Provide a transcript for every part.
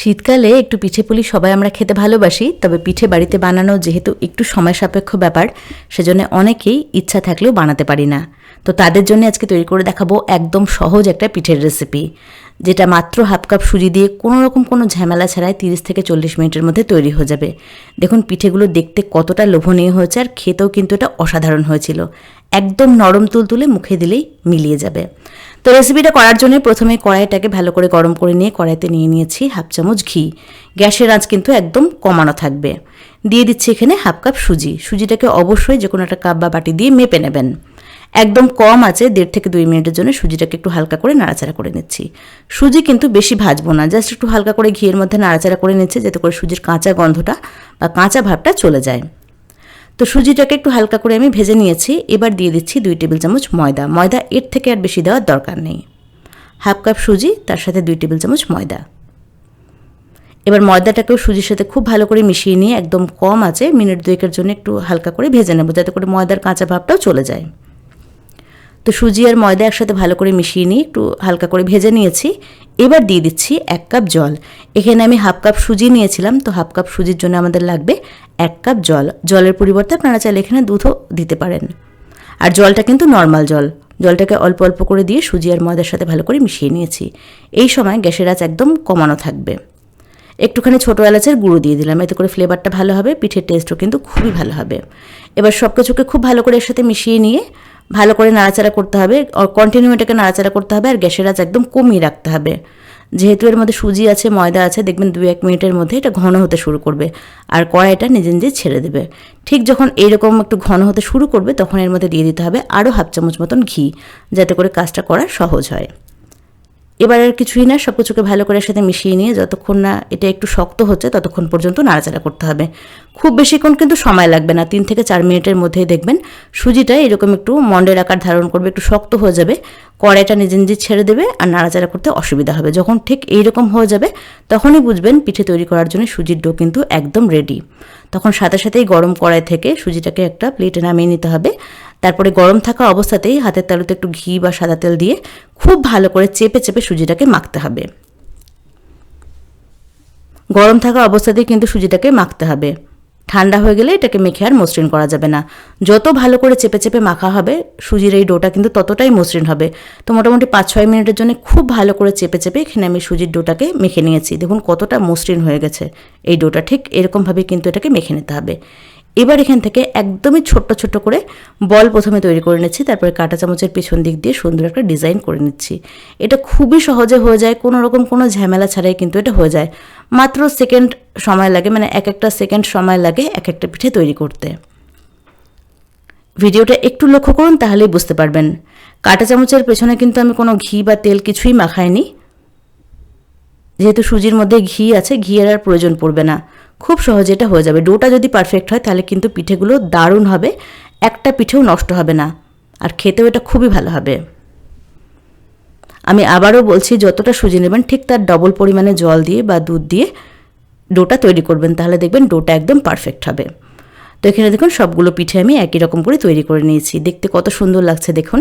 শীতকালে একটু পিঠে পুলি সবাই আমরা খেতে ভালোবাসি, তবে পিঠে বাড়িতে বানানো যেহেতু একটু সময় সাপেক্ষ ব্যাপার, সেজন্য অনেকেই ইচ্ছা থাকলেও বানাতে পারি না। তো তাদের জন্য আজকে তৈরি করে দেখাবো একদম সহজ একটা পিঠের রেসিপি যেটা মাত্র হাফ কাপ সুজি দিয়ে কোনো রকম কোনো ঝামেলা ছাড়াই তিরিশ থেকে চল্লিশ মিনিটের মধ্যে তৈরি হয়ে যাবে। দেখুন, পিঠেগুলো দেখতে কতটা লোভনীয় হয়েছে আর খেতেও কিন্তু এটা অসাধারণ হয়েছিল। একদম নরম তুলতুলে মুখে দিলেই মিলিয়ে যাবে। তো রেসিপিটা করার জন্য প্রথমে কড়াইটাকে ভালো করে গরম করে নিয়ে কড়াইতে নিয়ে নিয়েছি হাফ চামচ ঘি। গ্যাসের আঁচ কিন্তু একদম কমানো থাকবে। দিয়ে দিচ্ছি এখানে হাফ কাপ সুজি। সুজিটাকে অবশ্যই যে কোনো একটা কাপ বা বাটি দিয়ে মেপে নেবেন। একদম কম আছে দেড় থেকে দুই মিনিটের জন্য সুজিটাকে একটু হালকা করে নাড়াচাড়া করে নিচ্ছি। সুজি কিন্তু বেশি ভাজবো না, জাস্ট একটু হালকা করে ঘিয়ের মধ্যে নাড়াচাড়া করে নিচ্ছে, যাতে করে সুজির কাঁচা গন্ধটা বা কাঁচা ভাবটা চলে যায়। তো সুজিটাকে একটু হালকা করে আমি ভেজে নিয়েছি। এবার দিয়ে দিচ্ছি দুই টেবিল চামচ ময়দা। ময়দা এর থেকে আর বেশি দেওয়ার দরকার নেই। হাফ কাপ সুজি, তার সাথে দুই টেবিল চামচ ময়দা। এবার ময়দাটাকেও সুজির সাথে খুব ভালো করে মিশিয়ে নিয়ে একদম কম আছে, মিনিট দুয়েকের জন্য একটু হালকা করে ভেজে নেব, যাতে করে ময়দার কাঁচা ভাবটাও চলে যায়। তো সুজি আর ময়দা একসাথে ভালো করে মিশিয়ে নিয়ে একটু হালকা করে ভেজে নিয়েছি। এবার দিয়ে দিচ্ছি এক কাপ জল। এখানে আমি হাফ কাপ সুজি নিয়েছিলাম, তো হাফ কাপ সুজির জন্য আমাদের লাগবে এক কাপ জল। জলের পরিবর্তে আপনারা চাইলে এখানে দুধও দিতে পারেন। আর জলটা কিন্তু নর্মাল জল। জলটাকে অল্প অল্প করে দিয়ে সুজি আর ময়দার সাথে ভালো করে মিশিয়ে নিয়েছি। এই সময় গ্যাসের আঁচ একদম কমানো থাকবে। একটুখানি ছোটো এলাচের গুঁড়ো দিয়ে দিলাম, এতে করে ফ্লেভারটা ভালো হবে, পিঠের টেস্টও কিন্তু খুবই ভালো হবে। এবার সব কিছুকে খুব ভালো করে এর সাথে মিশিয়ে নিয়ে ভালো করে নাড়াচাড়া করতে হবে কন্টিনিউ এটাকে নাড়াচাড়া করতে হবে, আর গ্যাসের আঁচ একদম কমিয়ে রাখতে হবে। যেহেতু এর মধ্যে সুজি আছে, ময়দা আছে, দেখবেন দু এক মিনিটের মধ্যে এটা ঘন হতে শুরু করবে, আর কড়াইটা নিজে নিজে ছেড়ে দেবে। ঠিক যখন এইরকম একটু ঘন হতে শুরু করবে, তখন এর মধ্যে দিয়ে দিতে হবে আরও হাফ চামচ মতন ঘি, যাতে করে কাজটা করা সহজ হয়। এবার আর কিছুই না সব কিছুকে ভালো করে সাথে মিশিয়ে নিয়ে যতক্ষণ না এটা একটু শক্ত হচ্ছে ততক্ষণ পর্যন্ত নাড়াচাড়া করতে হবে। খুব বেশিক্ষণ কিন্তু সময় লাগবে না, তিন থেকে চার মিনিটের মধ্যেই দেখবেন সুজিটা এরকম একটু মন্ডের আকার ধারণ করবে, একটু শক্ত হয়ে যাবে, কড়াইটা নিজে নিজে ছেড়ে দেবে আর নাড়াচাড়া করতে অসুবিধা হবে। যখন ঠিক এইরকম হয়ে যাবে তখনই বুঝবেন পিঠে তৈরি করার জন্য সুজির ডো কিন্তু একদম রেডি তখন সাথে সাথেই গরম কড়াই থেকে সুজিটাকে একটা প্লেটে নামিয়ে নিতে হবে। তারপরে গরম থাকা অবস্থাতেই হাতের তালুতে একটু ঘি বা সাদা তেল দিয়ে খুব ভালো করে চেপে চেপে সুজিটাকে মাখতে হবে। গরম থাকা অবস্থাতেই কিন্তু সুজিটাকে মাখতে হবে। ঠান্ডা হয়ে গেলে এটাকে মেখে আর মসৃণ করা যাবে না। যত ভালো করে চেপে চেপে মাখা হবে, সুজির এই ডোটা কিন্তু ততটাই মসৃণ হবে। তো মোটামুটি পাঁচ ছয় মিনিটের জন্য খুব ভালো করে চেপে চেপে এখানে আমি সুজির ডোটাকে মেখে নিয়েছি। দেখুন কতটা মসৃণ হয়ে গেছে। এই ডোটা ঠিক এরকমভাবে কিন্তু এটাকে মেখে নিতে হবে। এবার এখান থেকে একদমই ছোট্ট ছোট্ট করে বল প্রথমে তৈরি করে নিচ্ছি, তারপরে কাঁটা চামচের পিছন দিক দিয়ে সুন্দর একটা ডিজাইন করে নিচ্ছি। এটা খুবই সহজে হয়ে যায়, কোনো রকম কোনো ঝামেলা ছাড়াই কিন্তু এটা হয়ে যায়। মাত্র সেকেন্ড সময় লাগে মানে এক একটা সেকেন্ড সময় লাগে এক একটা পিঠে তৈরি করতে। ভিডিওটা একটু লক্ষ্য করুন, তাহলেই বুঝতে পারবেন। কাঁটা চামচের পেছনে কিন্তু আমি কোনো ঘি বা তেল কিছুই মাখাইনি। যেহেতু সুজির মধ্যে ঘি আছে, ঘিয়ের আর প্রয়োজন পড়বে না। খুব সহজে এটা হয়ে যাবে। ডোটা যদি পারফেক্ট হয়, তাহলে কিন্তু পিঠেগুলো দারুণ হবে। একটা পিঠেও নষ্ট হবে না। আর খেতেও এটা খুবই ভালো হবে। আমি আবারও বলছি, যতটা সুজি নেবেন, ঠিক তার ডবল পরিমাণে জল দিয়ে বা দুধ দিয়ে ডোটা তৈরি করবেন। তাহলে দেখবেন ডোটা একদম পারফেক্ট হবে। তো এখানে দেখুন, সবগুলো পিঠে আমি একই রকম করে তৈরি করে নিয়েছি। দেখতে কত সুন্দর লাগছে দেখুন।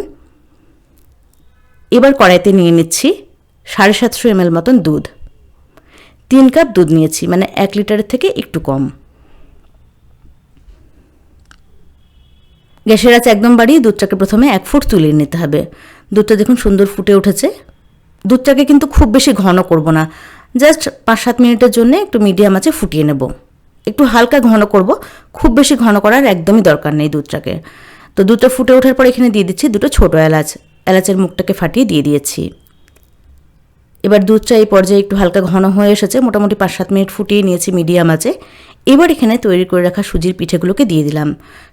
এবার কড়াইতে নিয়ে নিচ্ছি সাড়ে সাতশো এমএল মতন দুধ। তিন কাপ দুধ নিয়েছি মানে এক লিটারের থেকে একটু কম। গ্যাসের আছে একদম বাড়িয়ে দুধটাকে প্রথমে এক ফুট তুলে নিতে হবে। দুধটা দেখুন সুন্দর ফুটে উঠেছে। দুধটাকে কিন্তু খুব বেশি ঘন করব না। জাস্ট পাঁচ সাত মিনিটের জন্য একটু মিডিয়াম আছে ফুটিয়ে নেব। একটু হালকা ঘন করব, খুব বেশি ঘন করার একদমই দরকার নেই দুধটাকে। তো দুধটা ফুটে ওঠার পর এখানে দিয়ে দিচ্ছি দুটো ছোটো এলাচ। এলাচের মুখটাকে ফাটিয়ে দিয়ে দিয়েছি। এবার দুধটা এই পর্যায়ে একটু হালকা ঘন হয়ে এসেছে। মোটামুটি পাঁচ সাত মিনিট ফুটিয়ে নিয়েছি মিডিয়াম আছে এবার এখানে তৈরি করে রাখা সুজির পিঠেগুলোকে দিয়ে দিলাম।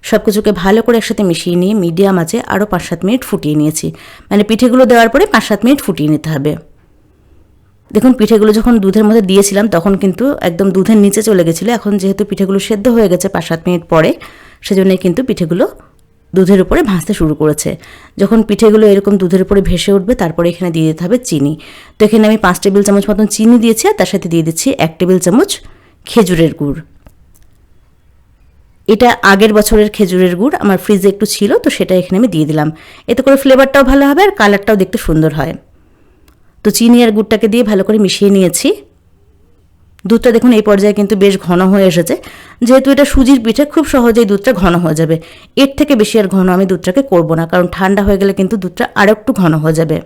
সব কিছুকে ভালো করে একসাথে মিশিয়ে নিয়ে মিডিয়াম আছে আরও পাঁচ সাত মিনিট ফুটিয়ে নিয়েছি। মানে পিঠেগুলো দেওয়ার পরে পাঁচ সাত মিনিট ফুটিয়ে নিতে হবে। দেখুন, পিঠেগুলো যখন দুধের মধ্যে দিয়েছিলাম, তখন কিন্তু একদম দুধের নিচে চলে গেছিল। এখন যেহেতু পিঠেগুলো সেদ্ধ হয়ে গেছে পাঁচ সাত মিনিট পরে, সেজন্যই কিন্তু পিঠেগুলো দুধের উপরে ভাসতে শুরু করেছে। যখন পিঠেগুলো এরকম দুধের উপরে ভেসে উঠবে, তারপরে এখানে দিয়ে দিতে হবে চিনি। তো এখানে আমি পাঁচ টেবিল চামচ মতন চিনি দিয়েছি আর তার সাথে দিয়ে দিচ্ছি এক টেবিল চামচ খেজুরের গুড়। এটা আগের বছরের খেজুরের গুড়, আমার ফ্রিজে একটু ছিল, তো সেটা এখানে আমি দিয়ে দিলাম। এতে করে ফ্লেভারটাও ভালো হবে আর কালারটাও দেখতে সুন্দর হয়। তো চিনি আর গুড়টাকে দিয়ে ভালো করে মিশিয়ে নিয়েছি। দুধটা দেখুন এই পর্যায়ে কিন্তু বেশ ঘন হয়ে এসেছে। যেহেতু এটা সুজির পিঠে, খুব সহজেই দুধটা ঘন হয়ে যাবে। এর থেকে বেশি আর ঘন আমি দুধটাকে করব না, কারণ ঠান্ডা হয়ে গেলে কিন্তু দুধটা আরও একটু ঘন হয়ে যাবে।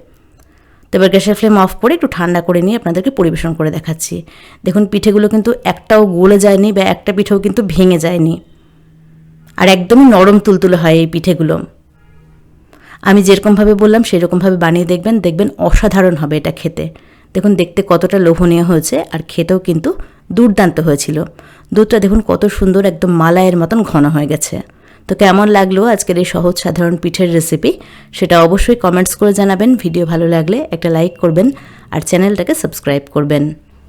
তো এবার গ্যাসের ফ্লেম অফ করে একটু ঠান্ডা করে নিয়ে আপনাদেরকে পরিবেশন করে দেখাচ্ছি। দেখুন, পিঠেগুলো কিন্তু একটাও গলে যায়নি বা একটা পিঠেও কিন্তু ভেঙে যায়নি। আর একদমই নরম তুলতুলে হয় এই পিঠেগুলো। আমি যেরকমভাবে বললাম, সেরকমভাবে বানিয়ে দেখবেন দেখবেন অসাধারণ হবে এটা খেতে। দেখুন, দেখতে কতটা লোভনীয় হয়েছে আর খেতেও কিন্তু দুর্দান্ত হয়েছিল। দুধটা দেখুন, কত সুন্দর একদম মালাইয়ের মতন ঘন হয়ে গেছে। তো কেমন লাগল আজকের এই সহজ সাধারণ পিঠের রেসিপি সেটা অবশ্যই কমেন্টস করে জানাবেন। ভিডিও ভালো লাগলে একটা লাইক করবেন আর চ্যানেলটাকে সাবস্ক্রাইব করবেন।